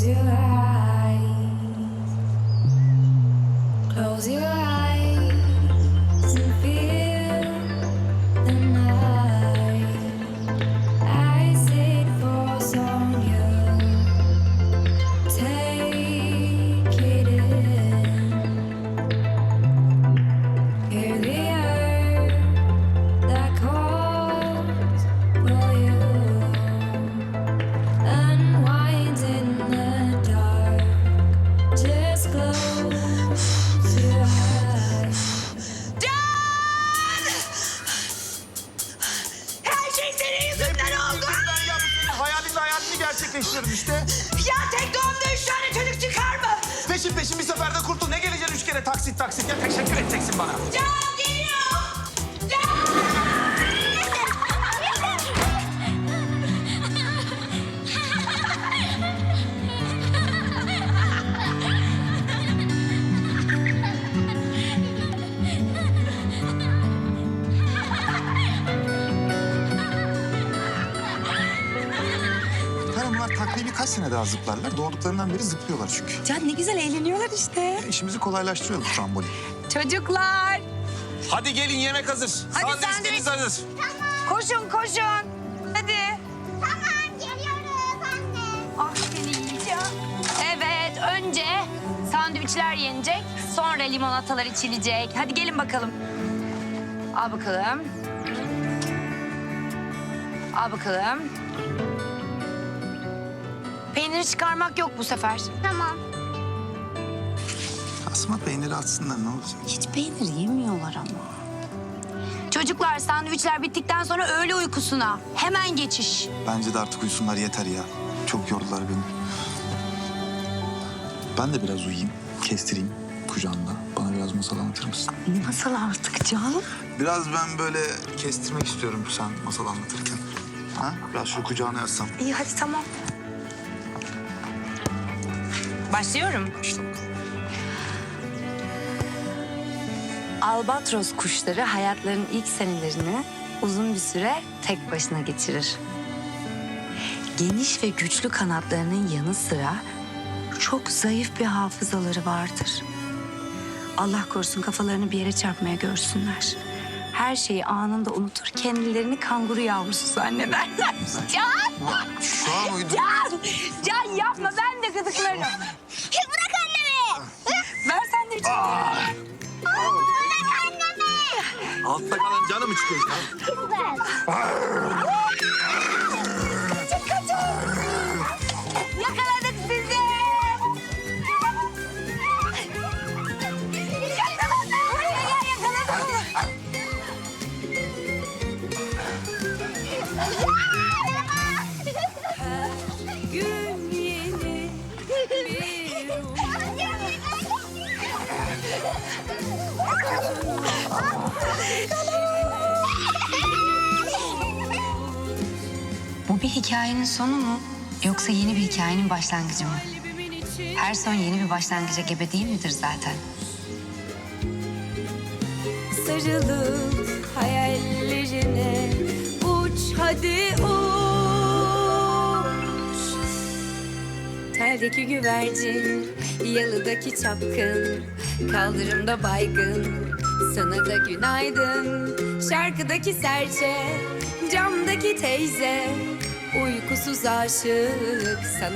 till I gerçekleştiririm işte. Ya tek doğumda üç tane çocuk çıkar mı? Peşin peşin bir seferde kurtul. Ne geleceksin üç kere taksit taksit ya teşekkür edeceksin bana. Can bunlar takribi kaç sene daha zıplarlar? Doğduklarından beri zıplıyorlar çünkü. Can ne güzel eğleniyorlar işte. İşimizi kolaylaştırıyor bu trambolin. Çocuklar Hadi gelin yemek hazır. Hadi Sandviçleriniz sandviç. hazır. koşun koşun. Hadi. Tamam geliyoruz anne. Ah seni yiyeceğim. Evet önce sandviçler yenecek. Sonra limonatalar içilecek. Hadi gelin bakalım. Al bakalım. Al bakalım. Peyniri çıkarmak yok bu sefer. Tamam. Asma peyniri atsınlar ne olacak? Hiç peynir yemiyorlar ama. Çocuklar sandviçler bittikten sonra öğle uykusuna. Hemen geçiş. Bence de artık uyusunlar yeter ya. Çok yordular beni. Ben de biraz uyuyayım, kestireyim kucağında. Bana biraz masal anlatır mısın? Ne masal artık Can? Biraz ben böyle kestirmek istiyorum sen masal anlatırken. Ha? Biraz şu kucağına yatsam. İyi hadi tamam. Başlıyorum. Albatros kuşları hayatlarının ilk senelerini uzun bir süre tek başına geçirir. Geniş ve güçlü kanatlarının yanı sıra çok zayıf bir hafızaları vardır. Allah korusun kafalarını bir yere çarpmaya görsünler. Her şeyi anında unutur, kendilerini kanguru yavrusu zannederler. Can! Şu an uyudum. Can! Can yapma ben de gıdıklarım. Bırak annemi. Ver sen de içeri. Bırak annemi. Altta kalan canı mı çıkıyor ya? Bu bir hikayenin sonu mu? Yoksa yeni bir hikayenin başlangıcı mı? Her son yeni bir başlangıca gebe değil midir zaten? sarılıp hayallerine Teldeki güvercin, yalıdaki çapkın Kaldırımda baygın, sana da günaydın. Şarkıdaki serçe, camdaki teyze. Uykusuz aşık, sana